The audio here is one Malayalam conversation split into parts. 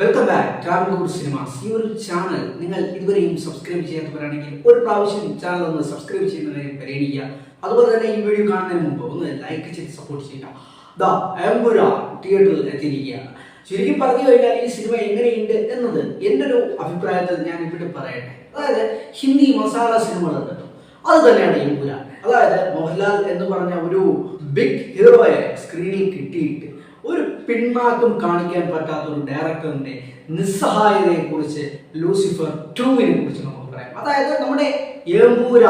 Welcome back travel good cinemas ഈ ഒരു ചാനൽ നിങ്ങൾ ഇതുവരെയും സബ്സ്ക്രൈബ് ചെയ്യാത്തവരാണെങ്കിൽ ഒരു പ്രാവശ്യം ചാനൽ ഒന്ന് സബ്സ്ക്രൈബ് ചെയ്യുന്നതിനെ പരിഗണിക്കുക. അതുപോലെ തന്നെ ഈ വീഡിയോ കാണുന്നതിന് മുമ്പ് ഒന്ന് ലൈക്ക് ചെയ്ത് സപ്പോർട്ട് ചെയ്യുക. എംപുര തിയേറ്ററിൽ എത്തിയിരിക്കുകയാണ്. ശരിക്കും പറഞ്ഞു കഴിഞ്ഞാൽ ഈ സിനിമ എങ്ങനെയുണ്ട് എന്നത് എന്റെ ഒരു അഭിപ്രായത്തിൽ ഞാൻ ഇവിടെ പറയട്ടെ. അതായത് ഹിന്ദി മസാല സിനിമകളുണ്ടല്ലോ അത് തന്നെയാണ് എംപുര അതായത് മോഹൻലാൽ എന്ന് പറഞ്ഞ ഒരു ബിഗ് ഹീറോയെ സ്ക്രീനിൽ കിട്ടിയിട്ട് ഒരു പിന്മാറ്റം കാണിക്കാൻ പറ്റാത്ത ഒരു ഡയറക്ടറിന്റെ നിസ്സഹായതയെ കുറിച്ച് ലൂസിഫർ ടൂവിനെ കുറിച്ച് നമുക്ക് പറയാം. അതായത് നമ്മുടെ ഏമ്പൂര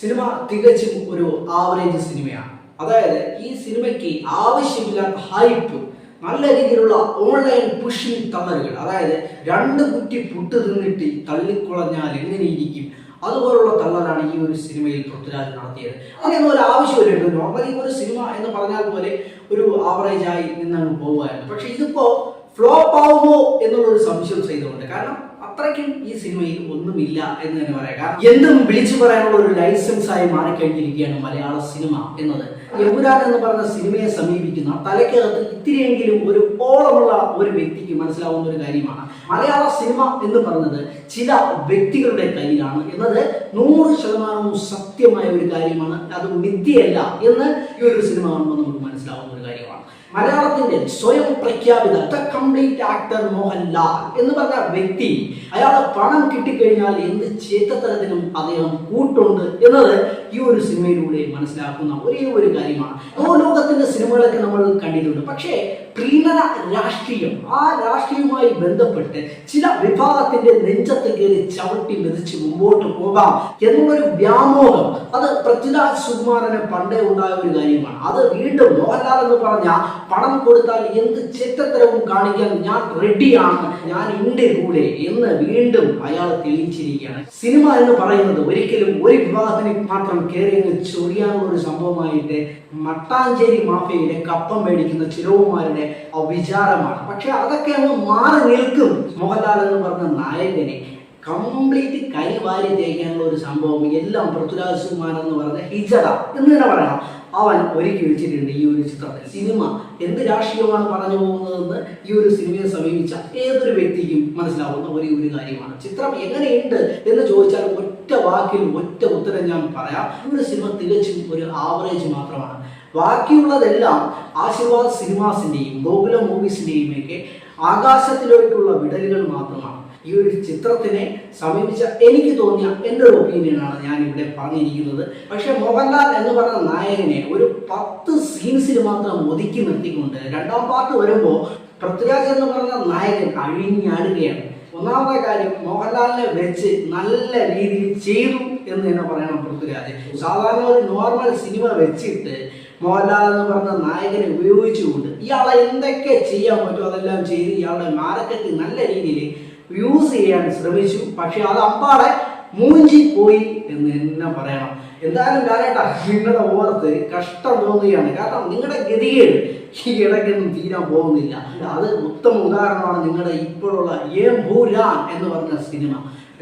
സിനിമ തികച്ചും ഒരു ആവറേജ് സിനിമയാണ്. അതായത് ഈ സിനിമയ്ക്ക് ആവശ്യമില്ലാത്ത ഹൈപ്പ് നല്ല രീതിയിലുള്ള ഓൺലൈൻ പുഷിംഗ് തള്ളലുകൾ അതായത് രണ്ട് കുറ്റി പുട്ട് തിന്നിട്ട് തള്ളിക്കുളഞ്ഞാൽ എങ്ങനെയിരിക്കും അതുപോലുള്ള തള്ളലാണ് ഈ ഒരു സിനിമയിൽ പൃഥ്വിരാജ് നടത്തിയത്. അങ്ങനെയൊന്നും ഒരു ആവശ്യമില്ല നോർമലി ഒരു സിനിമ എന്ന് പറഞ്ഞാൽ പോലെ ഒരു ആവറേജായി നിന്നാണ് നിന്നങ്ങ് പോവുമായിരുന്നു പക്ഷെ ഇതിപ്പോ ഫ്ലോപ്പ് ആവുമോ എന്നുള്ളൊരു സംശയം ചെയ്തുകൊണ്ട് കാരണം അത്രയ്ക്കും ഈ സിനിമയിൽ ഒന്നുമില്ല എന്ന് തന്നെ പറയാം. കാരണം എന്തും വിളിച്ചു പറയാനുള്ള ഒരു ലൈസൻസ് ആയി മാറിക്കഴിഞ്ഞിരിക്കുകയാണ് മലയാള സിനിമ എന്നത്. എമ്പുരാൻ എന്ന് പറഞ്ഞ സിനിമയെ സമീപിക്കുന്ന തലയ്ക്കകത്ത് ഇത്തിരിയെങ്കിലും ഒരു ഓളമുള്ള ഒരു വ്യക്തിക്ക് മനസ്സിലാവുന്ന ഒരു കാര്യമാണ്. മലയാള സിനിമ എന്ന് പറയുന്നത് ചില വ്യക്തികളുടെ കയ്യിലാണ്. എന്നത് നൂറ് ശതമാനവും സത്യമായ ഒരു കാര്യമാണ്. അത് മിഥ്യയല്ല എന്ന് ഈ ഒരു സിനിമ കാണുമ്പോൾ നമുക്ക് മനസ്സിലാവുന്ന ഒരു കാര്യമാണ്. മലയാളത്തിന്റെ സ്വയം പ്രഖ്യാപിത ദ കംപ്ലീറ്റ് ആക്ടർ മോഹൻലാൽ എന്ന് പറഞ്ഞ വ്യക്തി അയാളെ പണം കിട്ടിക്കഴിഞ്ഞാൽ എന്ത് ചേത്തത്തരത്തിനും അദ്ദേഹം കൂട്ടുണ്ട് എന്നത് ഈ ഒരു സിനിമയിലൂടെ മനസ്സിലാക്കുന്ന ഒരേ ഒരു കാര്യമാണ്. ലോകത്തിന്റെ സിനിമകളൊക്കെ നമ്മൾ കണ്ടിട്ടുണ്ട്. പക്ഷേ പ്രീണന രാഷ്ട്രീയം. ആ രാഷ്ട്രീയവുമായി ബന്ധപ്പെട്ട് ചില വിഭാഗത്തിന്റെ നെഞ്ചത്ത് കയറി ചവിട്ടി മെതിച്ച് മുമ്പോട്ട് പോകാം എന്നൊരു വ്യാമോഹം. അത് പൃഥ്വിരാജ് സുകുമാരന് പണ്ടേ ഉണ്ടായ ഒരു കാര്യമാണ്. അത് വീണ്ടും മോഹൻലാൽ എന്ന് പറഞ്ഞ പണം കൊടുത്താൽ എന്ത് ചിത്രത്തരവും കാണിക്കാൻ ഞാൻ റെഡിയാണ് ഞാൻ ഇന്റെ കൂടെ എന്ന് വീണ്ടും അയാൾ തെളിയിച്ചിരിക്കുകയാണ്. സിനിമ എന്ന് പറയുന്നത് ഒരിക്കലും ഒരു വിഭാഗത്തിന് മാത്രം കയറി അങ്ങ് ചൊറിയാനുള്ള ഒരു സംഭവമായിട്ട് മട്ടാഞ്ചേരി മാഫിയയിലെ കപ്പം മേടിക്കുന്ന ചിലവുമാരുടെ ആ വിചാരമാണ് പക്ഷെ അതൊക്കെ അങ്ങ് മാറി നിൽക്കും. മോഹൻലാൽ എന്ന് പറഞ്ഞ നായകനെ കംപ്ലീറ്റ് കരിവാരി തേക്കാനുള്ള ഒരു സംഭവം എല്ലാം പൃഥ്വിരാജ് സുമാൻ എന്ന് പറഞ്ഞ ഹിജറ എന്ന് തന്നെ പറയണം അവൻ ഒരുക്കി വെച്ചിട്ടുണ്ട് ഈ ഒരു ചിത്രത്തിൽ. സിനിമ എന്ത് രാഷ്ട്രീയമാണ് പറഞ്ഞു പോകുന്നതെന്ന് ഈ ഒരു സിനിമയെ സമീപിച്ച ഏതൊരു വ്യക്തിക്കും മനസ്സിലാവുന്ന ഒരേ ഒരു കാര്യമാണ്. ചിത്രം എങ്ങനെയുണ്ട് എന്ന് ചോദിച്ചാൽ ഒറ്റ വാക്കിൽ ഒറ്റ ഉത്തരം ഞാൻ പറയാം. ഈ ഒരു സിനിമ തികച്ചും ഒരു ആവറേജ് മാത്രമാണ്. ബാക്കിയുള്ളതെല്ലാം ആശീർവാദ് സിനിമാസിന്റെയും ഗോകുല മൂവീസിന്റെയും ഒക്കെ ആകാശത്തിലേക്കുള്ള വിടലുകൾ മാത്രമാണ്. ഈ ഒരു ചിത്രത്തിനെ സമീപിച്ച എനിക്ക് തോന്നിയ എന്റെ ഒരു ഒപ്പീനിയനാണ് ഞാൻ ഇവിടെ പറഞ്ഞിരിക്കുന്നത്. പക്ഷെ മോഹൻലാൽ എന്ന് പറഞ്ഞ നായകനെ ഒരു പത്ത് സീൻസിൽ മാത്രം ഒതുക്കി നിർത്തിക്കൊണ്ട് രണ്ടാം പാർട്ട് വരുമ്പോൾ പൃഥ്വിരാജ് എന്ന് പറഞ്ഞ നായകൻ അഴിഞ്ഞാടുകയാണ്. ഒന്നാമത്തെ കാര്യം മോഹൻലാലിനെ വെച്ച് നല്ല രീതിയിൽ ചെയ്തു എന്ന് തന്നെ പറയണം പൃഥ്വിരാജ്. സാധാരണ ഒരു നോർമൽ സിനിമ വെച്ചിട്ട് മോഹൻലാൽ എന്ന് പറഞ്ഞ നായകനെ ഉപയോഗിച്ചുകൊണ്ട് ഇയാളെ എന്തൊക്കെ ചെയ്യാൻ പറ്റുമോ അതെല്ലാം ചെയ്ത് ഇയാളുടെ മാർക്കറ്റ് നല്ല രീതിയിൽ യൂസ് ചെയ്യാൻ ശ്രമിച്ചു. പക്ഷെ അത് അമ്പാടെ മൂഞ്ചി പോയി എന്ന് തന്നെ പറയണം. എന്തായാലും ലാലേട്ടാ നിങ്ങളുടെ ഓർത്ത് കഷ്ടം തോന്നുകയാണ്. കാരണം നിങ്ങളുടെ ഗതികേട് ഈ ഇടയ്ക്കൊന്നും തീരാൻ പോകുന്നില്ല. അത് ഉത്തമ ഉദാഹരണമാണ് നിങ്ങളുടെ ഇപ്പോഴുള്ള ഏം ഭൂരാൻ എന്ന് പറഞ്ഞ സിനിമ.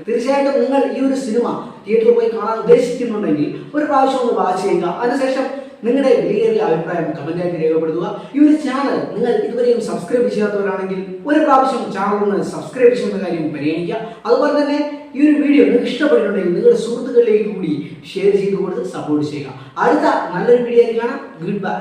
തീർച്ചയായിട്ടും നിങ്ങൾ ഈ ഒരു സിനിമ തിയേറ്ററിൽ പോയി കാണാൻ ഉദ്ദേശിക്കുന്നുണ്ടെങ്കിൽ ഒരു പ്രാവശ്യം ഒന്ന് വാച്ച് ചെയ്യുക. അതിനുശേഷം നിങ്ങളുടെ വിലയേറിയ അഭിപ്രായം കമന്റായിട്ട് രേഖപ്പെടുത്തുക. ഈ ഒരു ചാനൽ നിങ്ങൾ ഇതുവരെയും സബ്സ്ക്രൈബ് ചെയ്യാത്തവരാണെങ്കിൽ ഒരു പ്രാവശ്യം ചാനൽ ഒന്ന് സബ്സ്ക്രൈബ് ചെയ്യുന്ന കാര്യം പരിഗണിക്കുക. അതുപോലെ തന്നെ ഈ ഒരു വീഡിയോ നിങ്ങൾക്ക് ഇഷ്ടപ്പെട്ടിട്ടുണ്ടെങ്കിൽ നിങ്ങളുടെ സുഹൃത്തുക്കളിലേക്ക് കൂടി ഷെയർ ചെയ്ത് കൊടുത്ത് സപ്പോർട്ട് ചെയ്യുക. അടുത്ത നല്ലൊരു വീഡിയോ കാണാം. Good bye